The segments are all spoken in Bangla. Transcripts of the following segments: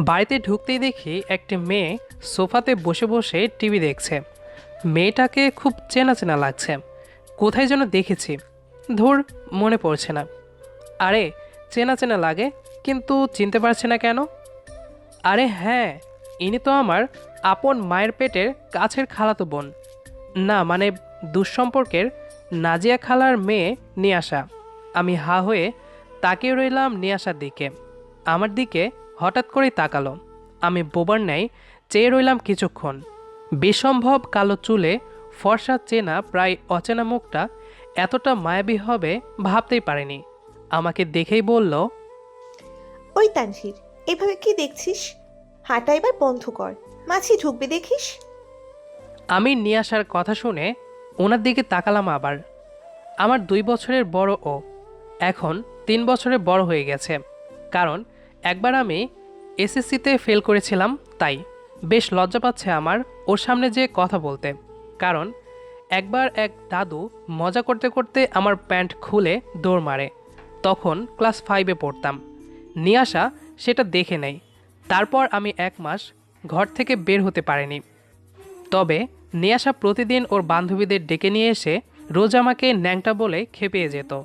বাড়িতে ঢুকতেই দেখি একটি মেয়ে সোফাতে বসে বসে টিভি দেখছে। মেয়েটাকে খুব চেনা চেনা লাগছে। কোথায় যেন দেখেছি। ধুর, মনে পড়ছে না। আরে, চেনা চেনা লাগে, কিন্তু চিনতে পারছে না কেন? আরে হ্যাঁ ইনি তো আমার আপন মায়ের পেটের কাছের খালাতো বোন। না মানে দুঃসম্পর্কের নাজিয়া খালার মেয়ে নিয়াশা আমি হা হয়ে তাকিয়ে রইলাম নিয়াশার দিকে। আমার দিকে হঠাৎ করেই তাকালো। আমি বোবার ন্যায় চেয়ে রইলাম কিছুক্ষণ। বিসম্ভব কালো চুলে ফর্সা চেনা প্রায় অচেনা মুখটা এতটা মায়াবী হবে ভাবতেই পারিনি। আমাকে দেখেই বলল ওই তানভীর এভাবে কি দেখছিস? হাঁটা এবার বন্ধ কর। মাছি ঢুকবে দেখিস? আমি নিয়ে আসার কথা শুনে ওনার দিকে তাকালাম আবার। আমার দুই বছরের বড় ও এখন তিন বছরের বড় হয়ে গেছে। কারণ একবার আমি এসএসসিতে ফেল করেছিলাম, তাই বেশ লজ্জা পাচ্ছে আমার ওর সামনে যে কথা বলতে। কারণ একবার এক দাদু মজা করতে করতে আমার প্যান্ট খুলে দৌড় মারে। তখন ক্লাস ফাইভে পড়তাম। নিয়াশা সেটা দেখে নেই তারপর আমি এক মাস ঘর থেকে বের হতে পারিনি। তবে নিয়াশা প্রতিদিন ওর বান্ধবীদের ডেকে নিয়ে এসে রোজ আমাকে ন্যাংটা বলে খেপিয়ে যেত।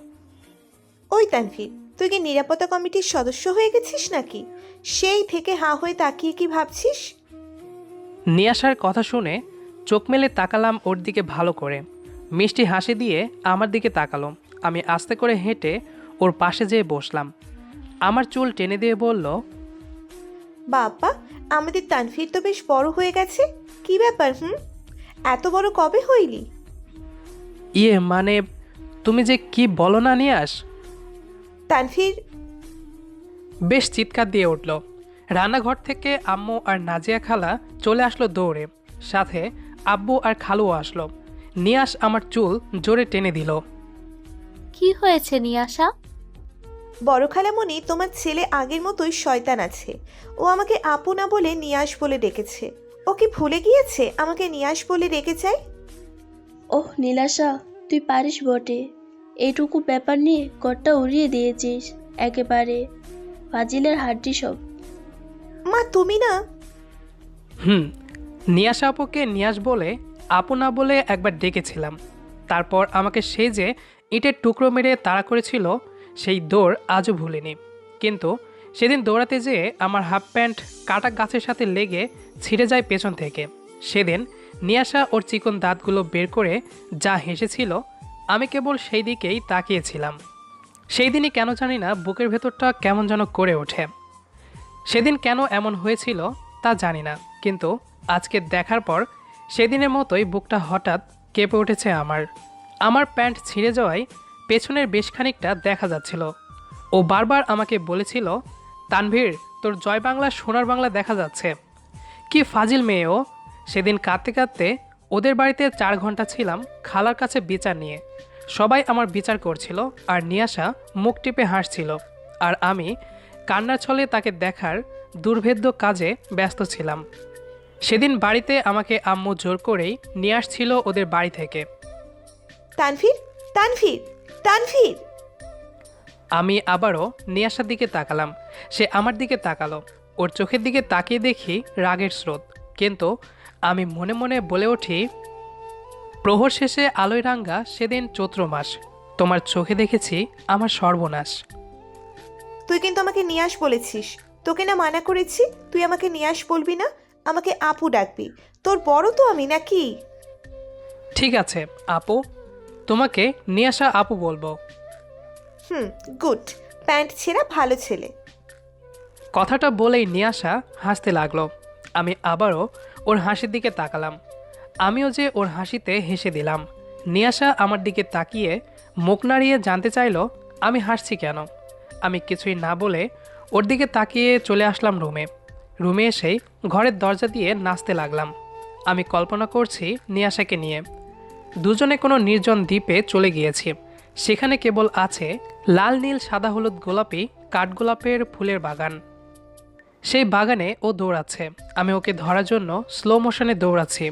ওই তানভীর তুই কি নিরাপত্তা কমিটির সদস্য হয়ে গেছিস নাকি? সেই থেকে হাঁ হয়ে তাকিয়ে কি ভাবছিস? নিয়াশার কথা শুনে চোখ মেলে তাকালাম ওর দিকে ভালো করে। মিষ্টি হাসি দিয়ে আমার দিকে তাকালো। আমি আস্তে করে হেঁটে ওর পাশে যেয়ে বসলাম। আমার চুল টেনে দিয়ে বলল বাবা আমাদের তানফির তো বেশ বড় হয়ে গেছে। কি ব্যাপার হুম? এত বড় কবে হইলি? ইয়ে মানে তুমি যে কি বলো না নিয়াস তানভীর? বেশ চিৎকার দিয়ে উঠল। রান্নাঘর থেকে আম্মু আর নাজিয়া খালা চলে আসলো দৌড়ে। সাথে আব্বু আর খালুও আসলো। নিয়াস আমার চুল জোরে টেনে দিল। কি হয়েছে নিয়াশা বড় খালামণি তোমার ছেলে আগের মতোই শয়তান আছে। ও আমাকে আপু না বলে নিয়াস বলে ডেকেছে। ও কি ভুলে গিয়েছে আমাকে নিয়াস বলে ডেকে চাই ওহ নীলাশা তুই পারিস বটে। এইটুকু ব্যাপার নিয়ে ঘরটা উড়িয়ে দিয়েছিস একেবারে ফাজিলের হাড্ডি সব। মা তুমি না? হুম নিয়াস আপুকে নিয়াস বলে আপু না বলে একবার ডেকেছিলাম। তারপর আমাকে সে যে ইটের টুকরো মেরে তাড়া করেছিল সেই দৌড় আজও ভুলিনি। কিন্তু সেদিন দৌড়াতে যেয়ে আমার হাফ প্যান্ট কাটা গাছের সাথে লেগে ছিঁড়ে যায় পেছন থেকে। সেদিন নিয়াশা ওর চিকন দাঁতগুলো বের করে যা হেসেছিল আমি কেবল সেই দিকেই তাকিয়েছিলাম। সেই দিনই কেন জানি না বুকের ভেতরটা কেমন যেন করে ওঠে। সেদিন কেন এমন হয়েছিল তা জানি না, কিন্তু আজকে দেখার পর সেদিনের মতোই বুকটা হঠাৎ কেঁপে উঠেছে আমার। আমার প্যান্ট ছিঁড়ে যাওয়ায় পেছনের বেশ খানিকটা দেখা যাচ্ছিল। ও বারবার আমাকে বলেছিল, তানভীর, তোর জয় বাংলা সোনার বাংলা দেখা যাচ্ছে। কি ফাজিল মেয়ে ও। সেদিন কাঁদতে কাঁদতে ওদের বাড়িতে চার ঘণ্টা ছিলাম খালার কাছে বিচার নিয়ে। সবাই আমার বিচার করছিল আর নিয়াশা মুখ টিপে হাসছিল। আর আমি কান্নার ছলে তাকে দেখার দুর্ভেদ্য কাজে ব্যস্ত ছিলাম। সেদিন বাড়িতে আমাকে আম্মু জোর করেই নিয়ে আসছিল ওদের বাড়ি থেকে। তানভীর তানভীর তানভীর! আমি আবারও নিয়াশার দিকে তাকালাম। সে আমার দিকে তাকালো। ওর চোখের দিকে তাকিয়ে দেখি রাগের স্রোত। কিন্তু আমি মনে মনে বলে উঠি প্রহর শেষে আলোয় রাঙ্গা সেদিন চৈত্র মাস। তোমার চোখে দেখেছি আমার সর্বনাশ। তুই কিন্তু আমাকে নিয়াস বলেছিস। তোকে না মানা করেছি তুই আমাকে নিয়াস বলবি না আমাকে আপু ডাকবি। তোর বড় তো আমি নাকি? ঠিক আছে আপু। তোমাকে নিয়াশা আপু বলব। হুম গুড। প্যান্ট ছেঁড়া ভালো ছেলে। কথাটা বলেই নিয়াশা হাসতে লাগল। আমি আবারও ওর হাসির দিকে তাকালাম। আমিও যে ওর হাসিতে হেসে দিলাম। নিয়াশা আমার দিকে তাকিয়ে মুখ নাড়িয়ে জানতে চাইলো, আমি হাসছি কেন? আমি কিছুই না বলে ওর দিকে তাকিয়ে চলে আসলাম রুমে। রুমে এসেই ঘরের দরজা দিয়ে নাচতে লাগলাম। আমি কল্পনা করছি নিয়াশাকে নিয়ে। দুজনে কোনো নির্জন দ্বীপে চলে গিয়েছি। সেখানে কেবল আছে লাল, নীল, সাদা, হলুদ গোলাপি কাঠগোলাপের ফুলের বাগান। সেই বাগানে ও দৌড়াচ্ছে। আমি ওকে ধরার জন্য স্লো মোশনে দৌড়াচ্ছি।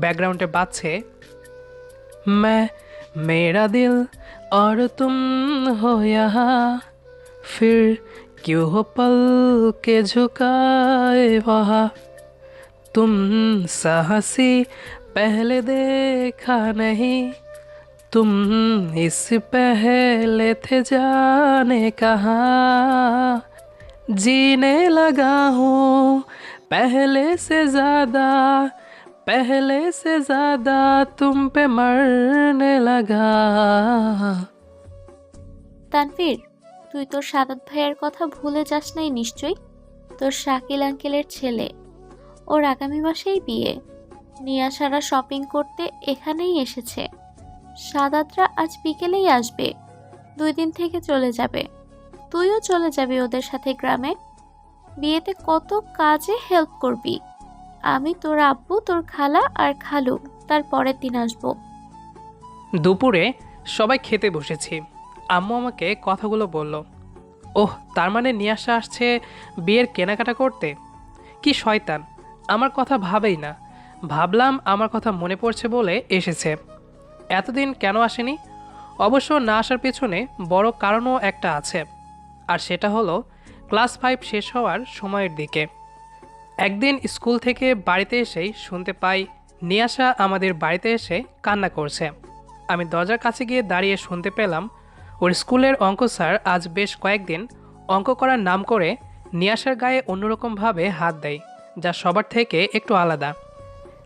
ব্যাকগ্রাউন্ডে বাজছে ম্যা মেরা দিল, আর তুম হো ফির কিউ হো পল কে ঝুকায় বাহা তুম সাহসি পহলে দেখা নেহি। তুম ইস পহলে থে জানে কাহা। जीने लगा हूँ पहले से ज़्यादा पहले से ज़्यादा तुम पे मरने लगा তানভীর তুই তোর সাদাত ভাইয়ের কথা ভুলে যাস নাই নিশ্চয়ই তোর শাকিল আঙ্কেলের ছেলে ওর আগামী মাসেই বিয়ে নিয়াশারা শপিং করতে এখানেই এসেছে সাদাতরা আজ বিকেলেই আসবে দুই দিন থেকে চলে যাবে তুইও চলে যাবি ওদের সাথে গ্রামে। বিয়েতে কত কাজে হেল্প করবি। আমি তোর আব্বু, তোর খালা আর খালু, তার পরের দিন আসব। দুপুরে সবাই খেতে বসেছি। আম্মু আমাকে কথাগুলো বলল, ওহ, তার মানে নিয়ে আসা আসছে বিয়ের কেনাকাটা করতে? কি শয়তান, আমার কথা ভাবেই না। ভাবলাম আমার কথা মনে পড়ছে বলে এসেছে। এতদিন কেন আসেনি? অবশ্য না আসার পেছনে বড় কারণও একটা আছে। আর সেটা হলো, ক্লাস ফাইভ শেষ হওয়ার সময়ের দিকে। একদিন স্কুল থেকে বাড়িতে এসেই শুনতে পাই, নিয়াশা আমাদের বাড়িতে এসে কান্না করছে। আমি দরজার কাছে গিয়ে দাঁড়িয়ে শুনতে পেলাম, ওর স্কুলের অঙ্ক স্যার আজ বেশ কয়েকদিন অঙ্ক করার নাম করে নিয়াশার গায়ে অন্যরকমভাবে হাত দেয়, যা সবার থেকে একটু আলাদা।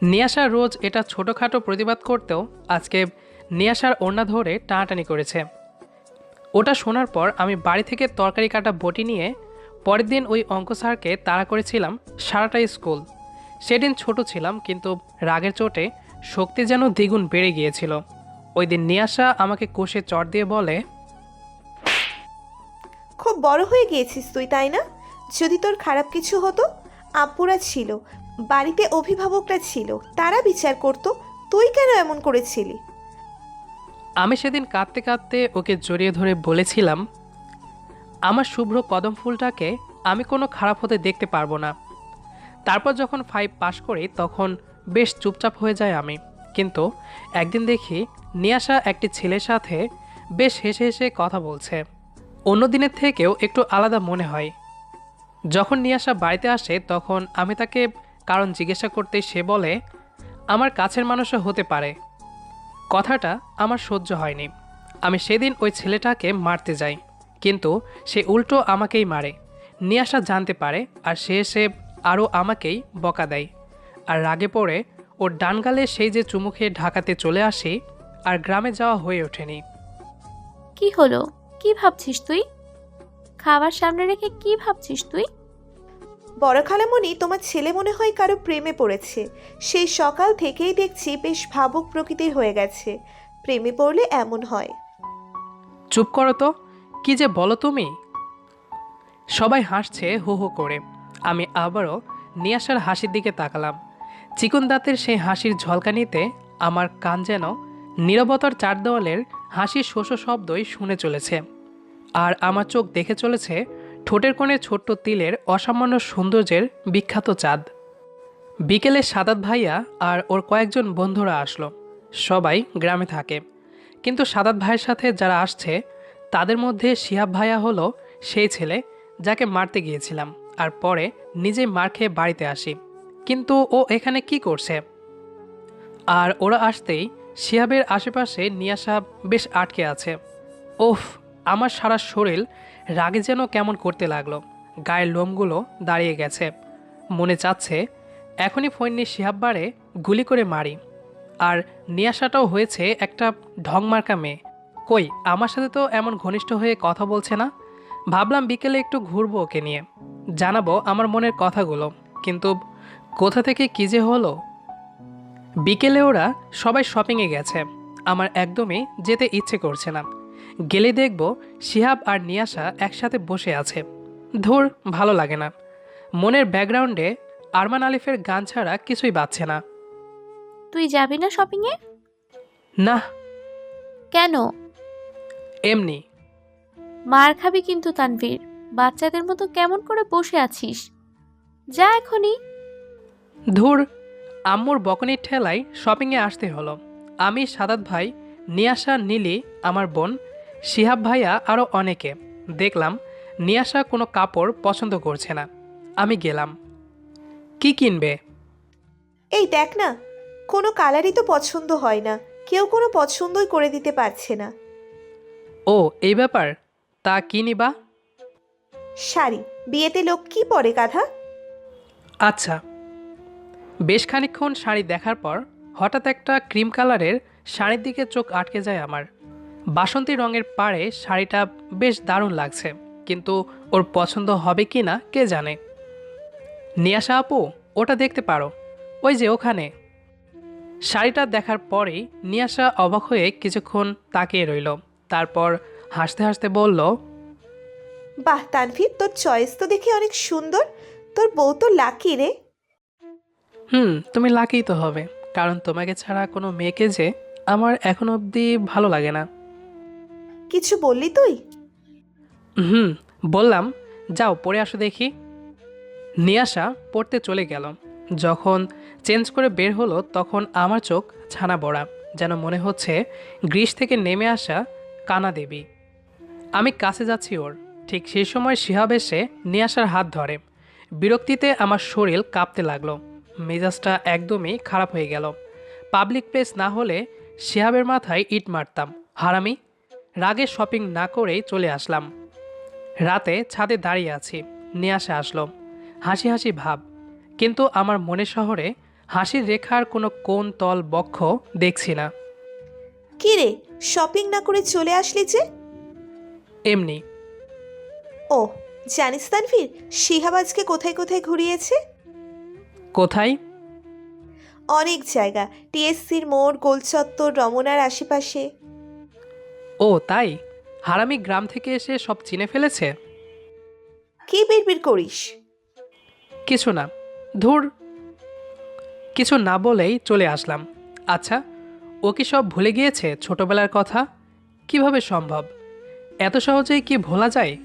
নিয়াশা রোজ এটা ছোটোখাটো প্রতিবাদ করতেও আজকে নিয়াশার ওড়না ধরে টানাটানি করেছে। ওটা শোনার পর আমি বাড়ি থেকে তরকারি কাটা বটি নিয়ে পরের দিন ওই অঙ্ক স্যারকে তাড়া করেছিলাম সারাটা স্কুল। সেদিন ছোট ছিলাম, কিন্তু রাগের চোটে শক্তি যেন দ্বিগুণ বেড়ে গিয়েছিল। ওই দিন নিয়াশা আমাকে কোষে চট দিয়ে বলে, খুব বড় হয়ে গিয়েছিস তুই, তাই না? যদি তোর খারাপ কিছু হতো, আপুরা ছিল, বাড়িতে অভিভাবকরা ছিল, তারা বিচার করতো, তুই কেন এমন করেছিলি? আমি সেদিন কাঁদতে কাঁদতে ওকে জড়িয়ে ধরে বলেছিলাম, আমার শুভ্র কদম ফুলটাকে আমি কোনো খারাপ হতে দেখতে পারব না। তারপর যখন ফাইভ পাশ করি, তখন বেশ চুপচাপ হয়ে যায় আমি। কিন্তু একদিন দেখি নিয়াশা একটি ছেলের সাথে বেশ হেসে হেসে কথা বলছে। অন্য দিনের থেকেও একটু আলাদা মনে হয়। যখন নিয়াশা বাড়িতে আসে, তখন আমি তাকে কারণ জিজ্ঞাসা করতে সে বলে, আমার কাছের মানুষও হতে পারে। কথাটা আমার সহ্য হয়নি। আমি সেদিন ওই ছেলেটাকে মারতে যাই, কিন্তু সে উল্টো আমাকেই মারে। নিয়াশা জানতে পারে আর সে এসে আরও আমাকেই বকা দেয়। আর রাগে পড়ে ওর ডানগালে সেই যে চুমু খেয়ে ঢাকাতে চলে আসি আর গ্রামে যাওয়া হয়ে ওঠেনি। কি হলো? কি ভাবছিস তুই? খাবার সামনে রেখে কি ভাবছিস তুই? বড় তোমার ছেলে মনে হয় কারও প্রেমে পড়েছে। সেই সকাল থেকেই দেখছি বেশ ভাবুক প্রকৃতির হয়ে গেছে। প্রেমে পড়লে এমন হয়। চুপ করো তো। কি যে বলো তুমি? সবাই হাসছে হো হো করে। আমি আবারও নিয়াশার হাসির দিকে তাকালাম। চিকন দাঁতের সেই হাসির ঝলকানিতে আমার কান যেন নীরবতার চার দেওয়ালের হাসির শোষ শব্দই শুনে চলেছে। আর আমার চোখ দেখে চলেছে ঠোঁটের কোণে ছোট্ট তিলের অসামান্য সৌন্দর্যের বিখ্যাত চাঁদ। বিকেলে সাদাত ভাইয়া আর ওর কয়েকজন বন্ধুরা আসলো। সবাই গ্রামে থাকে। কিন্তু সাদাত ভাইয়ের সাথে যারা আসছে, তাদের মধ্যে শিহাব ভাইয়া হলো সেই ছেলে যাকে মারতে গিয়েছিলাম আর পরে নিজে মার খেয়ে বাড়িতে আসি। কিন্তু ও এখানে কি করছে? আর ওরা আসতেই শিহাবের আশেপাশে নিয়াশা বেশ আটকে আছে। ওফ, আমার সারা শরীর রাগে যেন কেমন করতে লাগল। গায়ের লোমগুলো দাঁড়িয়ে গেছে। মনে চাচ্ছে, এখনই ফোন নিয়ে শিহাব বাড়ে গুলি করে মারি। আর নিয়াশাটাও হয়েছে একটা ঢংমার্কা মেয়ে। কই, আমার সাথে তো এমন ঘনিষ্ঠ হয়ে কথা বলছে না? ভাবলাম বিকেলে একটু ঘুরবো ওকে নিয়ে। জানাব আমার মনের কথাগুলো। কিন্তু কোথা থেকে কী যে হলো? বিকেলে ওরা সবাই শপিংয়ে গেছে। আমার একদমই যেতে ইচ্ছে করছে না। গেলে দেখব শিহাব আর নিয়াশা একসাথে বসে আছে। ধুর ভালো লাগে না। মনের ব্যাকগ্রাউন্ডে আরমান আলিফের গান ছাড়া কিছুই বাজছে না। তুই যাবি না শপিংয়ে? না। কেন? এমনি। মার খাবি কিন্তু তানভীর। বাচ্চাদের মতো কেমন করে বসে আছিস? যা এখনই। ধুর আম্মুর বকনির ঠেলায় শপিংয়ে আসতে হলো। আমি সাদাত ভাই নিয়াশা নীলি আমার বোন শিহাব ভাইয়া আরও অনেকে। দেখলাম নিয়ে আসা কোনো কাপড় পছন্দ করছে না। আমি গেলাম। কি কিনবে? এই দেখ না কোনো কালারই তো পছন্দ হয় না। কেউ কোনো পছন্দই করে দিতে পারছে না। ও এই ব্যাপার? তা কি নিবা? শাড়ি। বিয়েতে লোক কি পরে গাধা? আচ্ছা। বেশ খানিকক্ষণ শাড়ি দেখার পর হঠাৎ একটা ক্রিম কালারের শাড়ির দিকে চোখ আটকে যায় আমার। বাসন্তী রঙের পাড়ে শাড়িটা বেশ দারুণ লাগছে কিন্তু ওর পছন্দ হবে কি না কে জানে? নিয়াশা আপু ওটা দেখতে পারো। ওই যে ওখানে। শাড়িটা দেখার পরেই নিয়াশা অবাক হয়ে কিছুক্ষণ তাকিয়ে রইল তারপর হাসতে হাসতে বলল বাহ তানভীর তোর চয়েস তো দেখে অনেক সুন্দর। তোর বউ তো লাকি রে। হুম তুমি লাকিই তো হবে কারণ তোমাকে ছাড়া কোনো মেয়েকে যে আমার এখন অবধি ভালো লাগে না। কিছু বললি তুই? হুম, বললাম। যাও, পড়ে আসো দেখি। নিয়াশা পড়তে চলে গেল। যখন চেঞ্জ করে বের হলো, তখন আমার চোখ ছানা বড়া, যেন মনে হচ্ছে গ্রীষ থেকে নেমে আসা কানা দেবী। আমি কাছে যাচ্ছি ওর। ঠিক সেই সময় শিহাব এসে নিয়াশার হাত ধরে। বিরক্তিতে আমার শরীর কাঁপতে লাগল। মেজাজটা একদমই খারাপ হয়ে গেল। পাবলিক প্লেস না হলে শিহাবের মাথায় ইট মারতাম। হারামি রাগে শপিং না করেই চলে আসলাম। রাতে ছাদে দাঁড়িয়ে আছি নিয়ে আসা আসলো। হাসি হাসি ভাব কিন্তু আমার মনে শহরে হাসির রেখার কোনো কোন তল বক্ষ দেখছি না। কি রে শপিং না করে চলে আসলি যে? এমনি। ও জানিস তানভীর শিহাব আজকে কোথায় কোথায় ঘুরিয়েছে? কোথায়? অনেক জায়গা টিএসসির মোড় গোলচত্বর রমনার আশেপাশে। ও তাই? হারামি গ্রাম থেকে এসে সব চিনে ফেলেছে? কি বিড়বিড় করিস? কিছু না। ধুর। কিছু না বলেই চলে আসলাম। আচ্ছা ও কি সব ভুলে গিয়েছে ছোটবেলার কথা? কীভাবে সম্ভব? এত সহজেই কি ভোলা যায়?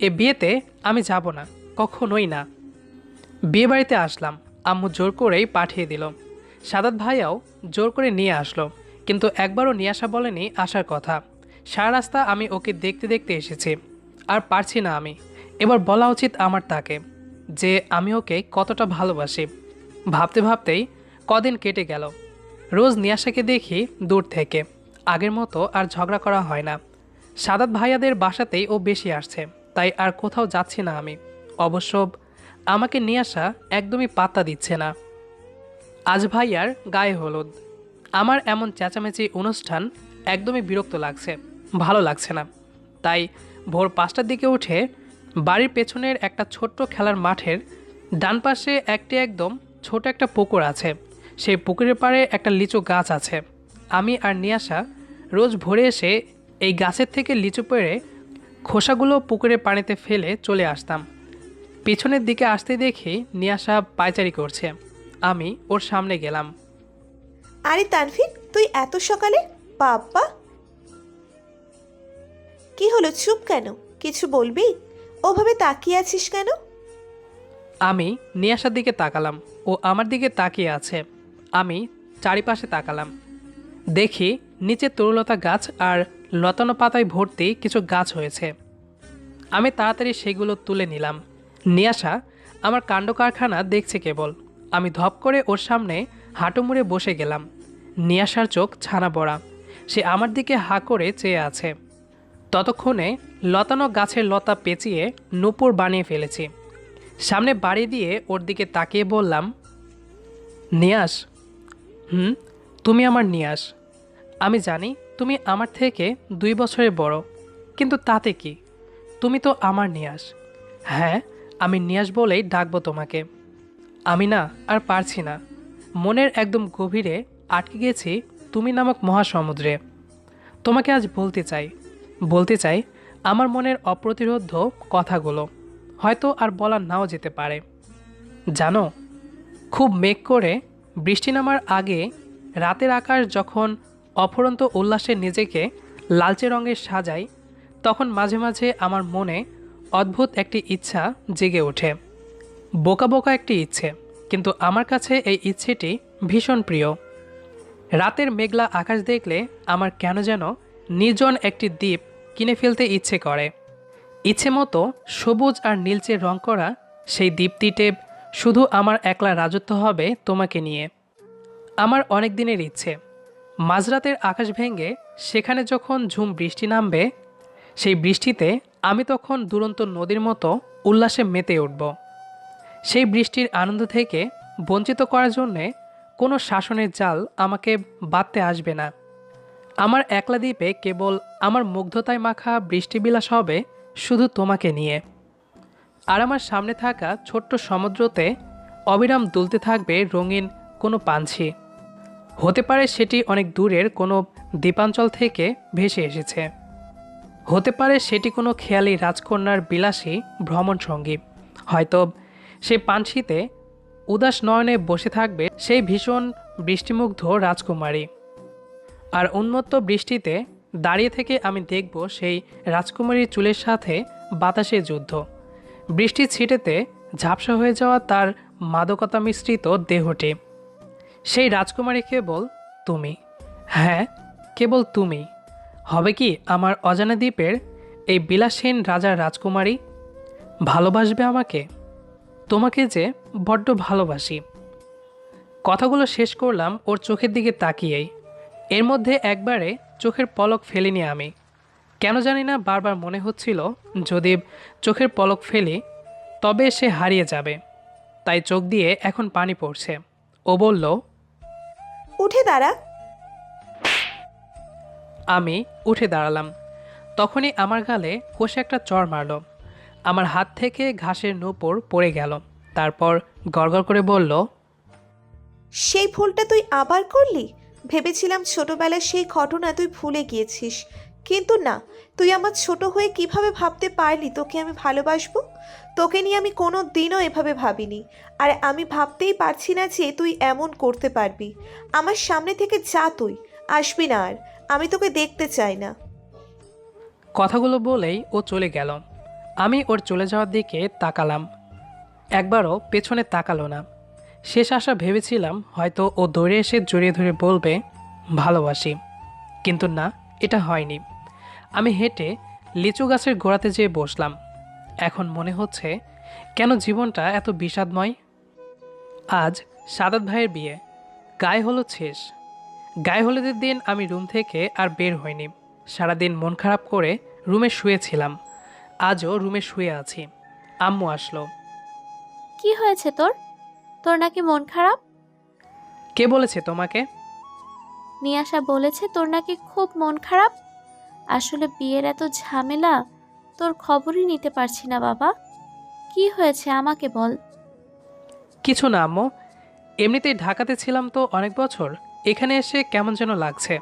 এ বিয়েতে আমি যাব না কখনোই না। বিয়ে বাড়িতে আসলাম। আম্মু জোর করেই পাঠিয়ে দিল। সাদাত ভাইয়াও জোর করে নিয়ে আসলো। কিন্তু একবারও নিয়ে আসা বলেনি আসার কথা। সারা রাস্তা আমি ওকে দেখতে দেখতে এসেছি। আর পারছি না আমি। এবার বলা উচিত আমার তাকে যে আমি ওকে কতটা ভালোবাসি। ভাবতে ভাবতেই কদিন কেটে গেল। রোজ নিয়াশাকে দেখি দূর থেকে। আগের মতো আর ঝগড়া করা হয় না। সাদাত ভাইয়াদের বাসাতেই ও বেশি আসছে। তাই আর কোথাও যাচ্ছি না আমি। অবশ্য আমাকে নিয়ে আসা একদমই পাত্তা দিচ্ছে না। আজ ভাইয়ার গায়ে হলুদ। আমার এমন চেঁচামেচি অনুষ্ঠান একদমই বিরক্ত লাগছে, ভালো লাগছে না। তাই ভোর পাঁচটার দিকে উঠে বাড়ির পেছনের একটা ছোট্ট খেলার মাঠের ডান পাশে একটি একদম ছোট একটা পুকুর আছে। সেই পুকুরের পাড়ে একটা লিচু গাছ আছে। আমি আর নিয়াশা রোজ ভোরে এসে এই গাছের থেকে লিচু পেড়ে খোসাগুলো পুকুরের পানিতে ফেলে চলে আসতাম। পিছনের দিকে আসতে দেখি নিয়াশা পায়চারি করছে। আমি ওর সামনে গেলাম। আরে তানভীর, তুই এত সকালে? বাপ্পা। কি হলো, চুপ কেন? কিছু বলবি? ওভাবে তাকিয়ে আছিস কেন? আমি নিয়াশার দিকে তাকালাম, ও আমার দিকে তাকিয়ে আছে। আমি চারিপাশে তাকালাম। দেখি নিচে তরুলতা গাছ আর লতানো পাতায় ভর্তি কিছু গাছ হয়েছে। আমি তাড়াতাড়ি সেগুলো তুলে নিলাম। নিয়াশা আমার কাণ্ড কারখানা দেখছে কেবল। আমি ধপ করে ওর সামনে হাঁটু মুড়ে বসে গেলাম। নিয়াশার চোখ ছানা বড়া। সে আমার দিকে হা করে চেয়ে আছে। ততক্ষণে লতানো গাছের লতা পেঁচিয়ে নূপুর বানিয়ে ফেলেছি। সামনে বাড়ি দিয়ে ওর দিকে তাকিয়ে বললাম নিয়াস হুম, তুমি আমার নিয়াস আমি জানি তুমি আমার থেকে দুই বছরের বড়, কিন্তু তাতে কি? তুমি তো আমার নিয়াস হ্যাঁ আমি নিয়াস বলেই ডাকবো তোমাকে। আমি না আর পারছি না। মনের একদম গভীরে আটকে গেছি তুমি নামক মহাসমুদ্রে। তোমাকে আজ বলতে চাই বলতে চাই আমার মনের অপ্রতিরোধ্য কথাগুলো। হয়তো আর বলা নাও যেতে পারে। জানো, খুব মেঘ করে বৃষ্টি নামার আগে রাতের আকাশ যখন অফরন্ত উল্লাসে নিজেকে লালচে রঙের সাজায়, তখন মাঝে মাঝে আমার মনে অদ্ভুত একটি ইচ্ছা জেগে ওঠে। বোকা বোকা একটি ইচ্ছে। কিন্তু আমার কাছে এই ইচ্ছেটি ভীষণ প্রিয়। রাতের মেঘলা আকাশ দেখলে আমার কেন যেন নির্জন একটি দ্বীপ কিনে ফেলতে ইচ্ছে করে। ইচ্ছে মতো সবুজ আর নীলচে রং করা সেই দীপ্তিতে শুধু আমার একলা রাজত্ব হবে তোমাকে নিয়ে। আমার অনেক দিনের ইচ্ছে। মাঝরাতের আকাশ ভেঙে সেখানে যখন ঝুম বৃষ্টি নামবে, সেই বৃষ্টিতে আমি তখন দুরন্ত নদীর মতো উল্লাসে মেতে উঠব। সেই বৃষ্টির আনন্দ থেকে বঞ্চিত করার জন্যে কোনো শাসনের জাল আমাকে বাঁধতে আসবে না। আমার একলা দ্বীপে কেবল আমার মুগ্ধতায় মাখা বৃষ্টিবিলাস হবে শুধু তোমাকে নিয়ে। আর আমার সামনে থাকা ছোট্ট সমুদ্রতে অবিরাম দুলতে থাকবে রঙিন কোনো পাঞ্ছি হতে পারে সেটি অনেক দূরের কোনো দ্বীপাঞ্চল থেকে ভেসে এসেছে। হতে পারে সেটি কোনো খেয়ালি রাজকন্যার বিলাসী ভ্রমণ সঙ্গী হয়তো সেই পানসিতে উদাস নয়নে বসে থাকবে সেই ভীষণ বৃষ্টিমুগ্ধ রাজকুমারী। আর উন্মত্ত বৃষ্টিতে দাঁড়িয়ে থেকে আমি দেখব সেই রাজকুমারীর চুলের সাথে বাতাসে যুদ্ধ। বৃষ্টি ছিটেতে ঝাপসা হয়ে যাওয়া তার মাদকতা মিশ্রিত দেহটি। সেই রাজকুমারী কেবল তুমি। হ্যাঁ কেবল তুমি। হবে কি আমার অজানা দ্বীপের এই বিলাসহীন রাজার রাজকুমারী? ভালোবাসবে আমাকে? তোমাকে যে বড্ড ভালোবাসি। কথাগুলো শেষ করলাম ওর চোখের দিকে তাকিয়েই। এর মধ্যে একবারে চোখের পলক ফেলিনি আমি। কেন জানি না বারবার মনে হচ্ছিল যদি চোখের পলক ফেলি তবে সে হারিয়ে যাবে। তাই চোখ দিয়ে এখন পানি পড়ছে। ও বলল উঠে দাঁড়া। আমি উঠে দাঁড়ালাম। তখনই আমার গালে কষে একটা চড় মারল। আমার হাত থেকে ঘাসের নূপুর পড়ে গেল। তারপর গড়গড় করে বলল সেই ভুলটা তুই আবার করলি? ভেবেছিলাম ছোটবেলার সেই ঘটনা তুই ভুলে গিয়েছিস। কিন্তু না তুই আমার ছোট হয়ে কীভাবে ভাবতে পারলি তোকে আমি ভালোবাসবো? তোকে নিয়ে আমি কোনো দিনও এভাবে ভাবিনি। আর আমি ভাবতেই পারছি না যে তুই এমন করতে পারবি। আমার সামনে থেকে যা তুই আসবি না আর। আমি তোকে দেখতে চাই না। কথাগুলো বলেই ও চলে গেল। আমি ওর চলে যাওয়ার দিকে তাকালাম। একবারও পেছনে তাকালো না। শেষ আশা ভেবেছিলাম হয়তো ও দৌড়ে এসে জড়িয়ে ধরে বলবে, ভালোবাসি। কিন্তু না, এটা হয়নি। আমি হেঁটে লিচু গাছের গোড়াতে যেয়ে বসলাম। এখন মনে হচ্ছে, কেন জীবনটা এত বিষাদময়? আজ সাদাত ভাইয়ের বিয়ে। গায়ে হলো শেষ। গায়ে হলুদের দিন আমি রুম থেকে আর বের হইনি। সারাদিন মন খারাপ করে রুমে শুয়েছিলাম। আজও রুমে শুয়ে আছি। আম্মু আসলো। কি হয়েছে তোর? তোর নাকি মন খারাপ? কে বলেছে তোমাকে? নিয়াশা বলেছে তোর নাকি খুব মন খারাপ। আসলে বিয়ের এত ঝামেলা তোর খবরই নিতে পারছি না বাবা। কি হয়েছে আমাকে বল। কিছু না আম্মু। এমনিতেই ঢাকাতে ছিলাম তো অনেক বছর। এখানে এসে কেমন যেন লাগছে।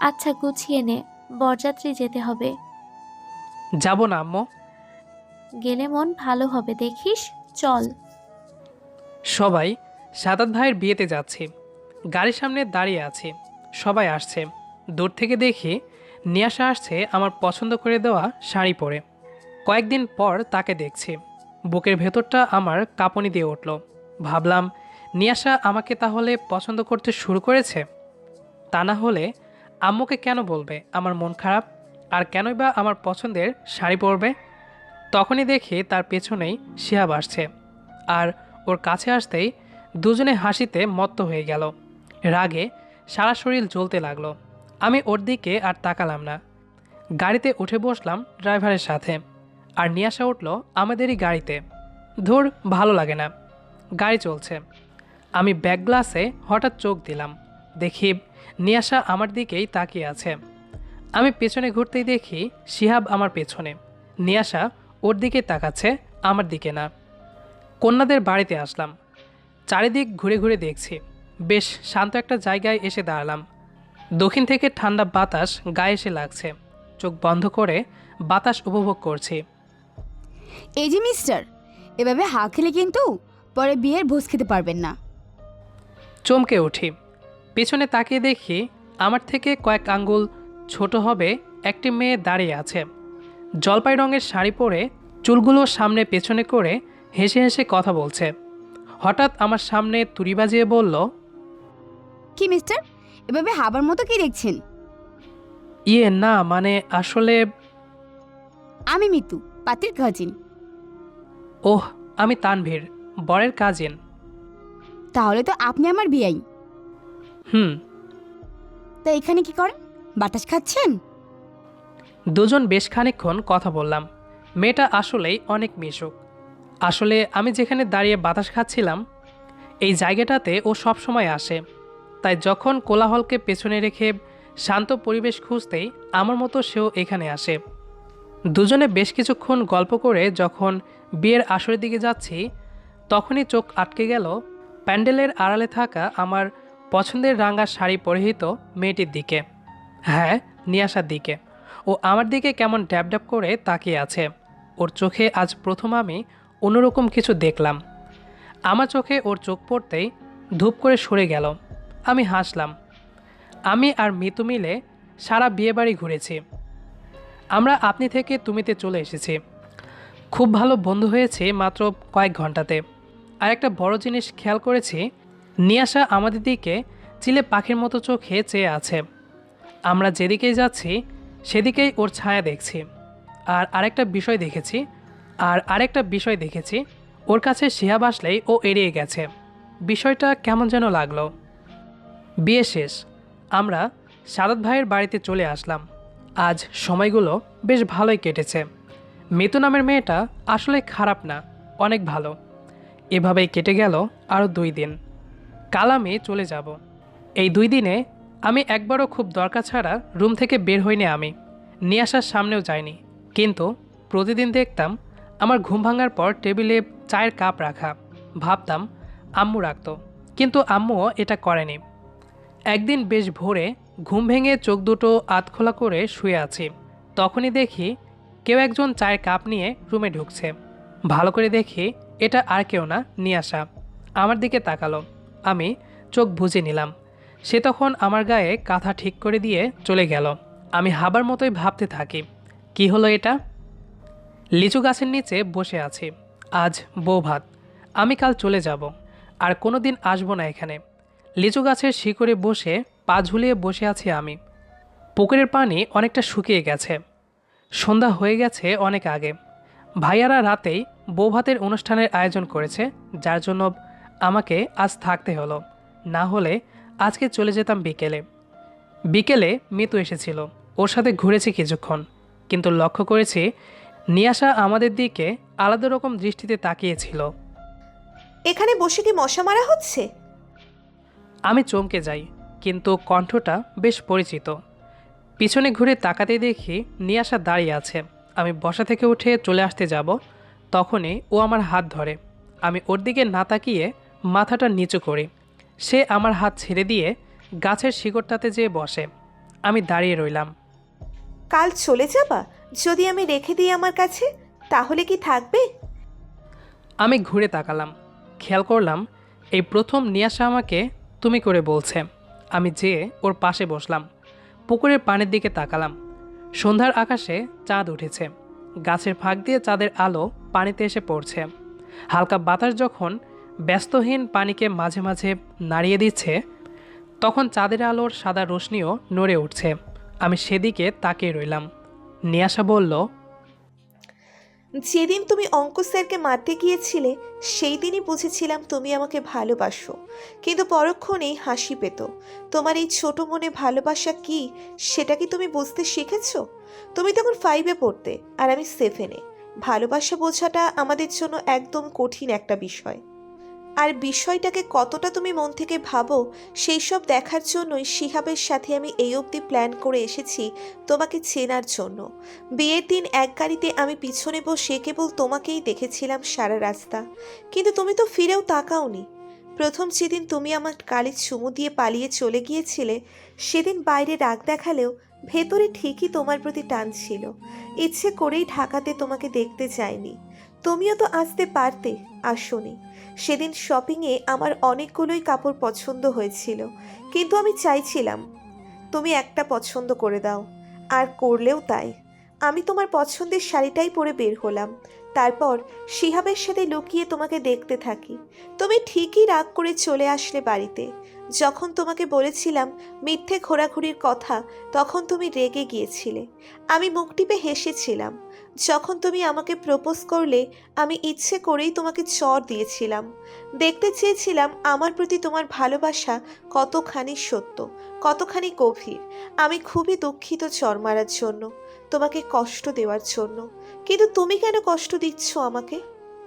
আচ্ছা গুছিয়ে নে। বরযাত্রী যেতে হবে। যাব না আম্মু। গেলে মন ভালো হবে দেখিস? চল। সবাই সাদাত ভাইয়ের বিয়েতে যাচ্ছি। গাড়ির সামনে দাঁড়িয়ে আছি। সবাই আসছে। দূর থেকে দেখি নিয়াশা আসছে আমার পছন্দ করে দেওয়া শাড়ি পরে। কয়েকদিন পর তাকে দেখছি। বুকের ভেতরটা আমার কাঁপনি দিয়ে উঠল। ভাবলাম নিয়াশা আমাকে তাহলে পছন্দ করতে শুরু করেছে? তা না হলে আম্মুকে কেন বলবে? আমার মন খারাপ। আর কেনই বা আমার পছন্দের শাড়ি পরবে? তখনই দেখি তার পেছনেই শিহাব আসছে। আর ওর কাছে আসতেই দুজনে হাসিতে মত্ত হয়ে গেল। রাগে সারা শরীর জ্বলতে লাগল। আমি ওর দিকে আর তাকালাম না। গাড়িতে উঠে বসলাম ড্রাইভারের সাথে। আর নিয়াশা উঠল আমাদেরই গাড়িতে। ধুর, ভালো লাগে না। গাড়ি চলছে। আমি ব্যাক গ্লাসে হঠাৎ চোখ দিলাম। দেখি নিয়াশা আমার দিকেই তাকিয়ে আছে। আমি পেছনে ঘুরতেই দেখি শিহাব আমার পেছনে। নিয়াশা ওর দিকে তাকাচ্ছে আমার দিকে না। কন্যাদের বাড়িতে আসলাম। চারিদিক ঘুরে ঘুরে দেখছি। বেশ শান্ত একটা জায়গায় এসে দাঁড়ালাম। দক্ষিণ থেকে ঠান্ডা বাতাস গায়ে এসে লাগছে। চোখ বন্ধ করে বাতাস উপভোগ করছি। এই যে মিস্টার এভাবে হা খেলে কিন্তু পরে বিয়ের ভোজ খেতে পারবেন না। চমকে উঠি। পেছনে তাকিয়ে দেখি আমার থেকে কয়েক আঙ্গুল ছোট হবে একটি মেয়ে দাঁড়িয়ে আছে। জলপাই রঙের শাড়ি পরে চুলগুলো সামনে পেছনে করে হেসে হেসে কথা বলছে। হঠাৎ আমার সামনে তুড়ি বাজিয়ে বলল কি মিস্টার? এভাবে হাবার মতো কি দেখছেন? ইয়ে না মানে আসলে আমি মিতু পাতির কাজিন ওহ আমি তানভীর বরের কাজিন তাহলে তো আপনি আমার বিয়াই। হুম। তা এখানে কি করেন? বাতাস খাচ্ছেন? দুজন বেশ খানিকক্ষণ কথা বললাম। মেয়েটা আসলেই অনেক মিশুক। আসলে আমি যেখানে দাঁড়িয়ে বাতাস খাচ্ছিলাম, এই জায়গাটাতে ও সব সময় আসে। তাই যখন কোলাহলকে পেছনে রেখে শান্ত পরিবেশ খুঁজতেই আমার মতো সেও এখানে আসে। দুজনে বেশ কিছুক্ষণ গল্প করে যখন বিয়ের আসরের দিকে যাচ্ছি, তখনই চোখ আটকে গেল প্যান্ডেলের আড়ালে থাকা আমার পছন্দের রাঙা শাড়ি পরিহিত মেয়েটির দিকে। হ্যাঁ নিয়াসার দিকে। ও আমার দিকে কেমন ড্যাব ড্যাব করে তাকিয়ে আছে। ওর চোখে আজ প্রথম আমি অন্যরকম কিছু দেখলাম। আমার চোখে ওর চোখ পড়তেই ধূপ করে সরে গেল। আমি হাসলাম। আমি আর মিতু মিলে সারা বিয়েবাড়ি ঘুরেছি। আমরা আপনি থেকে তুমিতে চলে এসেছি। খুব ভালো বন্ধু হয়েছে মাত্র কয়েক ঘন্টাতে। আর একটা বড় জিনিস খেয়াল করেছি, নিয়াসা আমাদের দিকে চিলে পাখির মতো চোখে চেয়ে আছে। আমরা যেদিকেই যাচ্ছি, সেদিকেই ওর ছায়া দেখছি। আর আরেকটা বিষয় দেখেছি, আর আরেকটা বিষয় দেখেছি, ওর কাছে শিহাব আসলেই ও এড়িয়ে গেছে। বিষয়টা কেমন যেন লাগল। বিয়ে শেষ। আমরা সাদাত ভাইয়ের বাড়িতে চলে আসলাম। আজ সময়গুলো বেশ ভালোই কেটেছে। মিতু নামের মেয়েটা আসলে খারাপ না, অনেক ভালো। এভাবেই কেটে গেল আরও দুই দিন। কাল আমি চলে যাব। এই দুই দিনে আমি একবারও খুব দরকার ছাড়া রুম থেকে বের হইনি আমি। নিয়ে আসার সামনেও যাইনি। কিন্তু প্রতিদিন দেখতাম আমার ঘুম ভাঙার পর টেবিলে চায়ের কাপ রাখা। ভাবতাম, আম্মু রাখতো। কিন্তু আম্মুও এটা করেনি। একদিন বেশ ভোরে ঘুম ভেঙে চোখ দুটো আধখোলা করে শুয়ে আছি। তখনই দেখি কেউ একজন চায়ের কাপ নিয়ে রুমে ঢুকছে। ভালো করে দেখি এটা আর কেউ না নিয়ে আসা আমার দিকে তাকালো। আমি চোখ বুঝে নিলাম। সে তখন আমার গায়ে কাঁথা ঠিক করে দিয়ে চলে গেল। আমি হাবার মতোই ভাবতে থাকি, কি হলো এটা? লিচু গাছের নিচে বসে আছি, আজ বউ ভাত, আমি কাল চলে যাব, আর কোনো দিন আসব না এখানে। লিচু গাছের শিকড়ে বসে পা ঝুলিয়ে বসে আছি আমি। পুকুরের পানি অনেকটা শুকিয়ে গেছে, সন্ধ্যা হয়ে গেছে অনেক আগে। ভাইয়ারা রাতেই বৌভাতের অনুষ্ঠানের আয়োজন করেছে, যার জন্য আমাকে আজ থাকতে হলো, না হলে আজকে চলে যেতাম বিকেলে। বিকেলে মিতু এসেছিল। ওর সাথে ঘুরেছি কিছুক্ষণ। কিন্তু লক্ষ্য করেছি নিয়াসা আমাদের দিকে আলাদা রকম দৃষ্টিতে তাকিয়েছিল। এখানে বসে কি মশা মারা হচ্ছে? আমি চমকে যাই কিন্তু কণ্ঠটা বেশ পরিচিত। পিছনে ঘুরে তাকাতে দেখি নিয়াসা দাঁড়িয়ে আছে। আমি বসা থেকে উঠে চলে আসতে যাব তখনই ও আমার হাত ধরে। আমি ওর দিকে না তাকিয়ে মাথাটা নিচু করি। সে আমার হাত ছেড়ে দিয়ে গাছের শিকড়টাতে যেয়ে বসে। আমি দাঁড়িয়ে রইলাম। কাল চলে যাবা? যদি আমি রেখে দিই আমার কাছে তাহলে কি থাকবে? আমি ঘুরে তাকালাম। খেয়াল করলাম এই প্রথম নিয়াসা আমাকে তুমি করে বলছে। আমি যেয়ে ওর পাশে বসলাম। পুকুরের পানির দিকে তাকালাম। সন্ধ্যার আকাশে চাঁদ উঠেছে। গাছের ফাঁক দিয়ে চাঁদের আলো পানিতে এসে পড়ছে। হালকা বাতাস যখন ব্যস্তহীন পানিকে মাঝে মাঝে নাড়িয়ে দিচ্ছে, তখন চাঁদের আলোর সাদা রোশনিও নড়ে উঠছে। আমি সেদিকে তাকিয়ে রইলাম। নিয়াসা বলল, যেদিন তুমি অঙ্ক স্যারকে মারতে গিয়েছিলে সেই দিনই বুঝেছিলাম তুমি আমাকে ভালোবাসো। কিন্তু পরক্ষণেই হাসি পেত। তোমার এই ছোট মনে ভালোবাসা কি, সেটা কি তুমি বুঝতে শিখেছো? তুমি তখন ফাইভে পড়তে, আর আমি সেভেনে ভালোবাসা বোঝাটা আমাদের জন্য একদম কঠিন একটা বিষয়। আর বিষয়টাকে কতটা তুমি মন থেকে ভাবো, সেই সব দেখার জন্যই শিহাবের সাথে আমি এই অবধি প্ল্যান করে এসেছি তোমাকে চেনার জন্য। বিয়ের দিন এক গাড়িতে আমি পিছনে বসে কেবল তোমাকেই দেখেছিলাম সারা রাস্তা। কিন্তু তুমি তো ফিরেও তাকাওনি। প্রথম যেদিন তুমি আমার গালে চুমু দিয়ে পালিয়ে চলে গিয়েছিলে, সেদিন বাইরে রাগ দেখালেও ভেতরে ঠিকই তোমার প্রতি টান ছিল। ইচ্ছে করেই ঢাকাতে তোমাকে দেখতে চাইনি। তুমিও তো আসতে পারতে, আসোনি। সেদিন শপিংয়ে আমার অনেকগুলোই কাপড় পছন্দ হয়েছিল। কিন্তু আমি চাইছিলাম, তুমি একটা পছন্দ করে দাও। আর করলেও তাই। আমি তোমার পছন্দের শাড়িটাই পরে বের হলাম। তারপর শিহাবের সাথে লুকিয়ে তোমাকে দেখতে থাকি। তুমি ঠিকই রাগ করে চলে আসলে বাড়িতে। যখন তোমাকে বলেছিলাম মিথ্যে ঘোরাঘুরির কথা, তখন তুমি রেগে গিয়েছিলে। আমি মুখ টিপে হেসেছিলাম। যখন তুমি আমাকে প্রপোজ করলে, আমি ইচ্ছে করেই তোমাকে চর দিয়েছিলাম। দেখতে চেয়েছিলাম আমার প্রতি তোমার ভালোবাসা কতখানি সত্য, কতখানি গভীর। আমি খুবই দুঃখিত চর মারার জন্য, তোমাকে কষ্ট দেওয়ার জন্য। কিন্তু তুমি কেন কষ্ট দিচ্ছ আমাকে?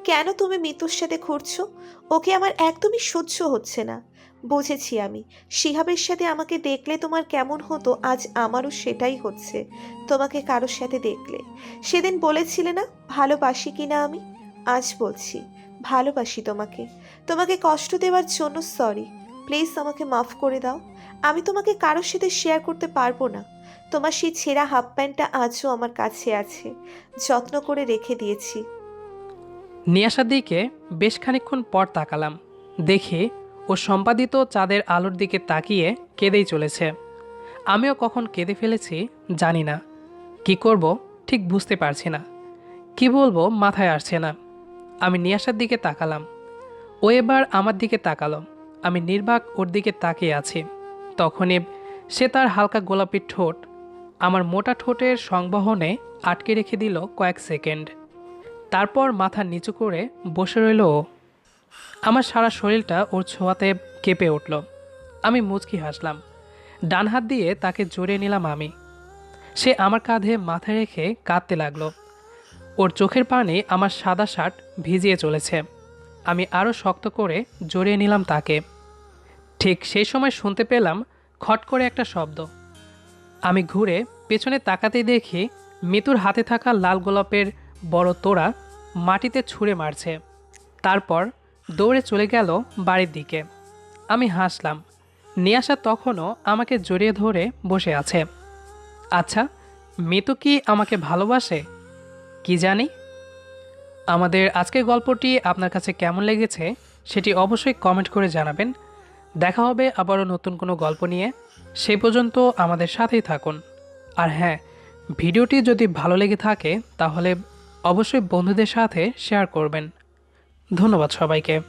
কেন তুমি মিতুর সাথে ঘুরছো? ওকে আমার একদমই সহ্য হচ্ছে না। বুঝেছি আমি, শিহাবের সাথে আমাকে দেখলে তোমার কেমন হতো, আজ আমারও সেটাই হচ্ছে, তোমাকে কারোর সাথে দেখলে। সেদিন বলেছিলে না, ভালোবাসি কি না আমি? আজ বলছি, ভালোবাসি তোমাকে। তোমাকে কষ্ট দেওয়ার জন্য সরি প্লিজ আমাকে মাফ করে দাও। আমি তোমাকে কারোর সাথে শেয়ার করতে পারব না। তোমার সেই ছেঁড়া হাফ প্যান্টটা আজও আমার কাছে আছে। যত্ন করে রেখে দিয়েছি। নিয়াসার দিকে বেশ খানিকক্ষণ পর তাকালাম। দেখি ও সম্পাদিত চাঁদের আলোর দিকে তাকিয়ে কেঁদেই চলেছে। আমিও কখন কেঁদে ফেলেছি জানি না। কি করব ঠিক বুঝতে পারছি না। কি বলব মাথায় আসছে না। আমি নিয়াসার দিকে তাকালাম। ও এবার আমার দিকে তাকালো। আমি নির্বাক ওর দিকে তাকিয়ে আছি। তখনই সে তার হালকা গোলাপি ঠোঁট আমার মোটা ঠোঁটের সংবহনে আটকে রেখে দিল কয়েক সেকেন্ড। তারপর মাথা নিচু করে বসে রইল ও। আমার সারা শরীরটা ওর ছোঁয়াতে কেঁপে উঠল। আমি মুচকি হাসলাম। ডান হাত দিয়ে তাকে জড়িয়ে নিলাম আমি। সে আমার কাঁধে মাথা রেখে কাঁদতে লাগল। ওর চোখের পানি আমার সাদা শার্ট ভিজিয়ে চলেছে। আমি আরও শক্ত করে জড়িয়ে নিলাম তাকে। ঠিক সেই সময় শুনতে পেলাম খট করে একটা শব্দ। আমি ঘুরে পেছনে তাকাতেই দেখি মিতুর হাতে থাকা লাল গোলাপের বড় তোড়া মাটিতে ছুঁড়ে মারছে। তারপর দৌড়ে চলে গেল বাড়ির দিকে। আমি হাসলাম। নিয়াসা তখনও আমাকে জড়িয়ে ধরে বসে আছে। আচ্ছা মিতু কি আমাকে ভালোবাসে? কি জানি? আমাদের আজকের গল্পটি আপনার কাছে কেমন লেগেছে সেটি অবশ্যই কমেন্ট করে জানাবেন। দেখা হবে আবারও নতুন কোনো গল্প নিয়ে। সেই পর্যন্ত আমাদের সাথেই থাকুন। আর হ্যাঁ ভিডিওটি যদি ভালো লেগে থাকে, তাহলে অবশ্যই বন্ধুদের সাথে শেয়ার করবেন। ধন্যবাদ সবাইকে।